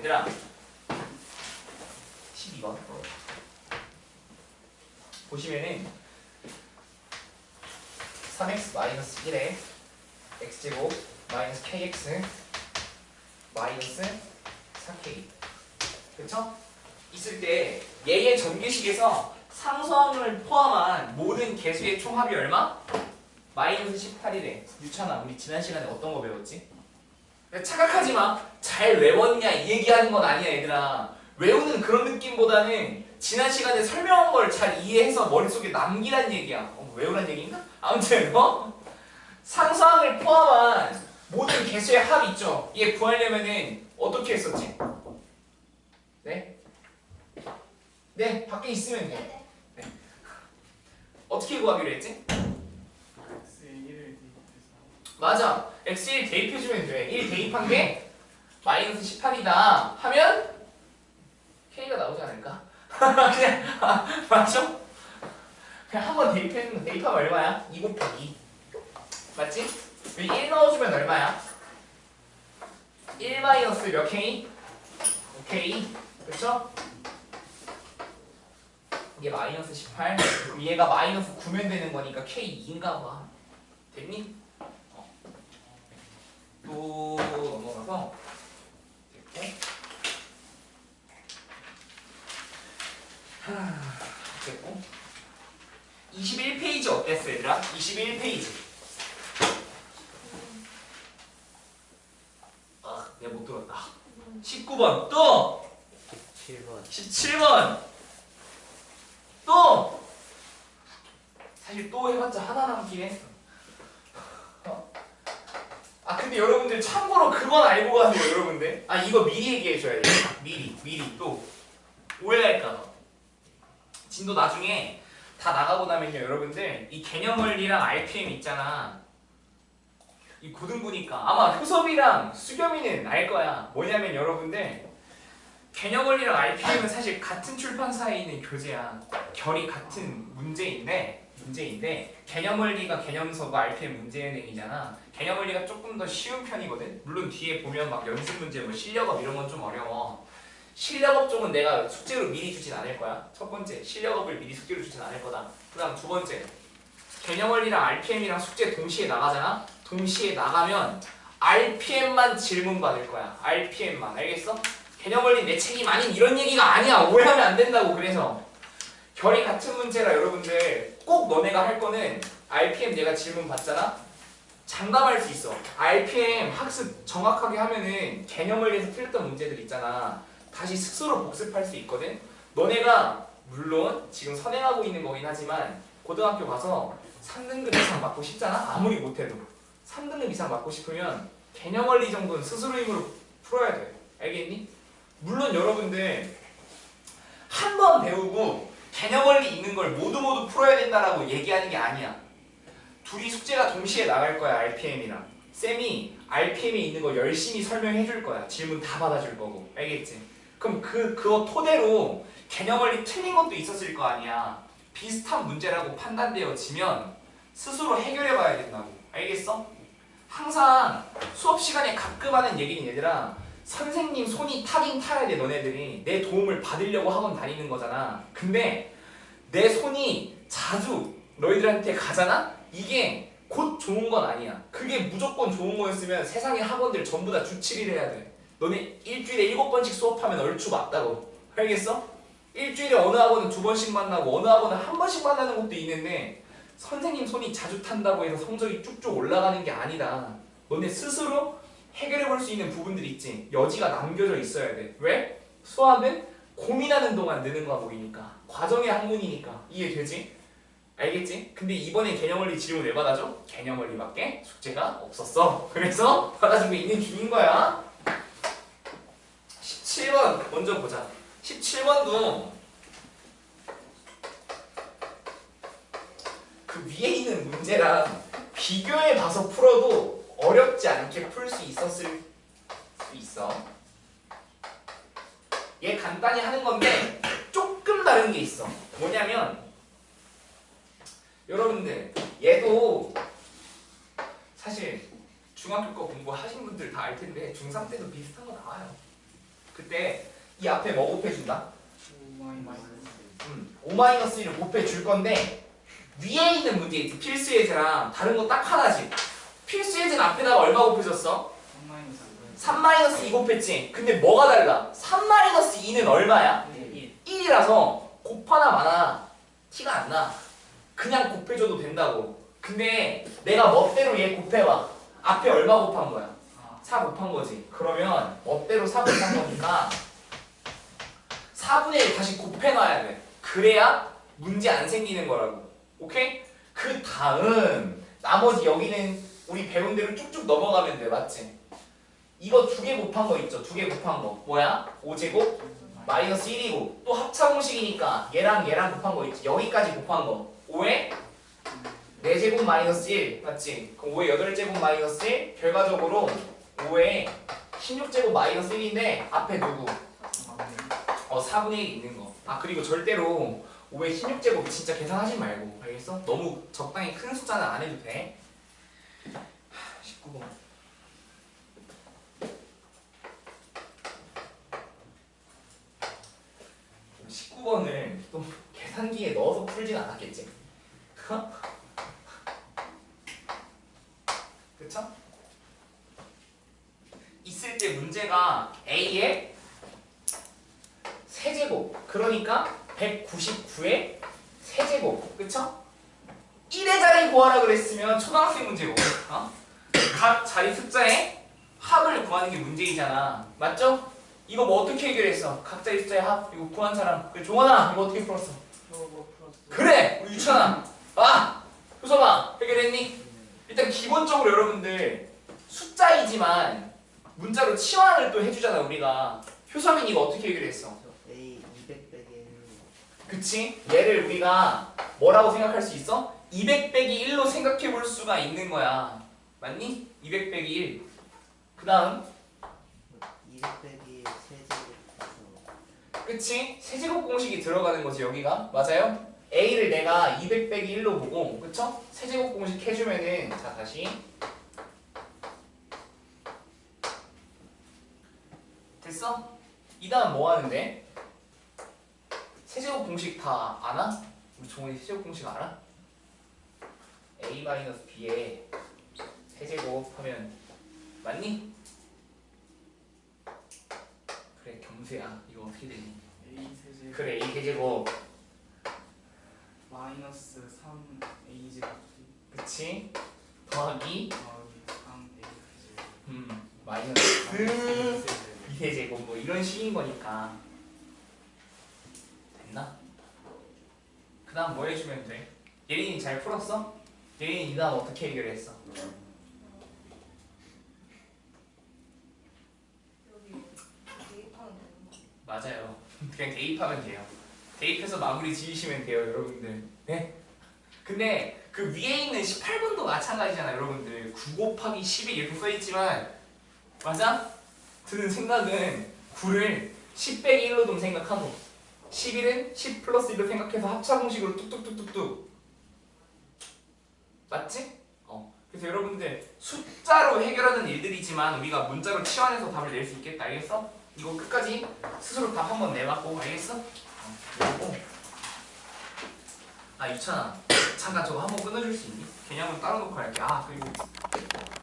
얘들아 12번 보시면은 3x 마이너스 1에 x제곱 마이너스 kx 마이너스 4k 그쵸? 있을 때 얘의 전개식에서 상수항을 포함한 모든 개수의 총합이 얼마? 마이너스 18이래 유찬아 우리 지난 시간에 어떤 거 배웠지? 착각하지 마. 잘 외웠냐 이 얘기하는 건 아니야 얘들아. 외우는 그런 느낌보다는 지난 시간에 설명한 걸 잘 이해해서 머릿속에 남기란 얘기야. 어, 외우란 얘기인가? 아무튼 어? 상수항을 포함한 모든 개수의 합 있죠. 얘 구하려면은 어떻게 했었지? 네? 네, 밖에 있으면 돼. 어떻게 구하기로 했지? 맞아. x1 대입해주면 돼. 1 대입한 게 마이너스 18이다 하면 k가 나오지 않을까? 그냥 아, 맞죠? 그냥 한 번 대입해주는 거 대입하면 얼마야? 2 곱하기 2 맞지? 여기 1 넣어주면 얼마야? 1 마이너스 몇 k? 5k 그쵸? 이게 마이너스 18 그럼 얘가 마이너스 9면 되는 거니까 k 2인가 봐 됐니? 또 넘어가서 됐고 하, 됐고. 21페이지 어땠어 얘들아? 21페이지. 아 내가 못 들었다. 19번. 또! 7번. 17번. 또! 사실 또 해봤자 하나 남긴 했어 어. 아 근데 여러분들 참고로 그건 알고 가세요 여러분들. 아 이거 미리 얘기해줘야 돼 미리 미리. 또 오해할까봐 진도 나중에 다 나가고 나면요 여러분들 이 개념 원리랑 RPM 있잖아. 이 고등부니까. 아마 효섭이랑 수겸이는 알 거야. 뭐냐면 여러분들 개념 원리랑 RPM은 사실 같은 출판사에 있는 교재야. 결이 같은 문제인데 문제인데 개념 원리가 개념서고 RPM 문제은행이잖아 개념 원리가 조금 더 쉬운 편이거든? 물론 뒤에 보면 막 연습 문제 뭐 실력업 이런 건 좀 어려워. 실력업 쪽은 내가 숙제로 미리 주진 않을 거야. 첫 번째 실력업을 미리 숙제로 주진 않을 거다. 그 다음 두 번째 개념 원리랑 RPM이랑 숙제 동시에 나가잖아? 동시에 나가면 RPM만 질문 받을 거야. RPM만. 알겠어? 개념 원리 내 책임 아닌 이런 얘기가 아니야. 오해하면 안 된다고. 그래서 결이 같은 문제라 여러분들 꼭 너네가 할 거는 RPM 내가 질문 받잖아 장담할 수 있어. RPM 학습 정확하게 하면은 개념 원리에서 틀렸던 문제들 있잖아. 다시 스스로 복습할 수 있거든. 너네가 물론 지금 선행하고 있는 거긴 하지만 고등학교 가서 3등급 이상 맞고 싶잖아? 아무리 못해도. 3등급 이상 맞고 싶으면 개념 원리 정도는 스스로 힘으로 풀어야 돼. 알겠니? 물론 여러분들 한 번 배우고 개념 원리 있는 걸 모두 모두 풀어야 된다라고 얘기하는 게 아니야. 둘이 숙제가 동시에 나갈 거야 RPM이랑. 쌤이 RPM에 있는 거 열심히 설명해 줄 거야. 질문 다 받아줄 거고. 알겠지? 그럼 그 그거 토대로 개념 원리 틀린 것도 있었을 거 아니야. 비슷한 문제라고 판단되어지면 스스로 해결해 봐야 된다고. 알겠어? 항상 수업 시간에 가끔 하는 얘기는 얘들아 선생님 손이 타긴 타야 돼 너네들이 내 도움을 받으려고 학원 다니는 거잖아 근데 내 손이 자주 너희들한테 가잖아? 이게 곧 좋은 건 아니야 그게 무조건 좋은 거였으면 세상의 학원들 전부 다 주 7일 해야 돼 너네 일주일에 일곱 번씩 수업하면 얼추 맞다고 알겠어? 일주일에 어느 학원은 두 번씩 만나고 어느 학원은 한 번씩 만나는 것도 있는데 선생님 손이 자주 탄다고 해서 성적이 쭉쭉 올라가는 게 아니다 너네 스스로 해결해 볼 수 있는 부분들이 있지. 여지가 남겨져 있어야 돼. 왜? 수학은 고민하는 동안 느는 과목이니까. 과정의 학문이니까. 이해되지? 알겠지? 근데 이번에 개념원리 질문 왜 받아줘? 개념원리밖에 숙제가 없었어. 그래서 받아주고 있는 중인 거야. 17번 먼저 보자. 17번도 그 위에 있는 문제랑 비교해 봐서 풀어도 어렵지 않게 풀 수 있었을 수 있어. 얘 간단히 하는 건데 조금 다른 게 있어. 뭐냐면 여러분들 얘도 사실 중학교 거 공부하신 분들 다 알 텐데 중3 때도 비슷한 거 나와요. 그때 이 앞에 뭐 곱해준다? 마이너스 음, 5-1을 곱해줄 건데 위에 있는 문제 있지 필수 예제랑 다른 거 딱 하나지 필수 예제는 앞에다가 얼마 곱해줬어? 마이너스 3-2 곱했지 근데 뭐가 달라? 3-2는 얼마야? 1 1이라서 곱하나 마나 티가 안 나. 그냥 곱해줘도 된다고. 근데 내가 멋대로 얘 곱해봐. 앞에 얼마 곱한 거야? 아4 곱한 거지. 그러면 멋대로 4 곱한 거니까 4분의 1 다시 곱해놔야 돼. 그래야 문제 안 생기는 거라고. 오케이? 그 다음 나머지 여기는 우리 배운 대로 쭉쭉 넘어가면 돼. 맞지? 이거 두 개 곱한 거 있죠? 두 개 곱한 거. 뭐야? 5제곱 마이너스 1이고 또 합차 공식이니까 얘랑 얘랑 곱한 거 있지 여기까지 곱한 거 5에 4제곱 마이너스 1 맞지? 그럼 5에 8제곱 마이너스 1 결과적으로 5에 16제곱 마이너스 1인데 앞에 누구? 어 4분의 1 있는 거 아 그리고 절대로 5에 16제곱 진짜 계산하지 말고 알겠어? 너무 적당히 큰 숫자는 안 해도 돼 19번 19번을 또 계산기에 넣어서 풀진 않았겠지? 그쵸? 있을 때 문제가 A의 세제곱 그러니까 199의 세제곱 그쵸? 1의 자리 구하라 그랬으면 초등학생 문제고 어? 각 자리 숫자의 합을 구하는 게 문제이잖아 맞죠? 이거 뭐 어떻게 해결했어? 각자 의 숫자의 합 이거 구한 사람 그래 종원아 이거 어떻게 풀었어? 그래 우리 유찬아 아 효섭아 해결했니? 일단 기본적으로 여러분들 숫자이지만 문자로 치환을 또 해주잖아 우리가 효섭이 이거 어떻게 해결했어? A 200 빼기 1로 그치? 얘를 우리가 뭐라고 생각할 수 있어? 200 빼기 1로 생각해 볼 수가 있는 거야 맞니? 200 빼기 1 그 다음 200 빼기 세제곱해서 그치? 세제곱 공식이 들어가는 거지 여기가 맞아요? A를 내가 200 빼기 1로 보고 그쵸? 세제곱 공식 해주면은 자 다시 됐어? 이 다음 뭐 하는데? 세제곱 공식 다 아나? 우리 종원이 세제곱 공식 알아? A-B에 세제곱 하면 맞니? 그래 경수야 이거 어떻게 되니? A 그래 A 세제곱 마이너스 3 A 제곱 그치? 더하기 더하기 3 A 세제곱 음 마이너스 A 세제곱 2세제곱 뭐 이런 식인 거니까 됐나? 그 다음 뭐 해주면 돼? 예린이 잘 풀었어? 예린이 이 다음 어떻게 해결했어? 맞아요 그냥 대입하면 돼요 대입해서 마무리 지으시면 돼요 여러분들 네? 근데 그 위에 있는 18번도 마찬가지잖아 여러분들 9 곱하기 11 이렇게 써있지만 맞아? 드는 생각은 9를 10 빼기 1로 좀 생각하고 11은 10 플러스 1로 생각해서 합차 공식으로 뚝뚝뚝뚝뚝 맞지? 어 그래서 여러분들 숫자로 해결하는 일들이지만 우리가 문자로 치환해서 답을 낼 수 있겠다 알겠어? 이거 끝까지 스스로 답 한번 내봤고 알겠어? 어, 아 유찬아 잠깐 저거 한 번 끊어줄 수 있니? 개념은 따로 놓고 할게 아 그리고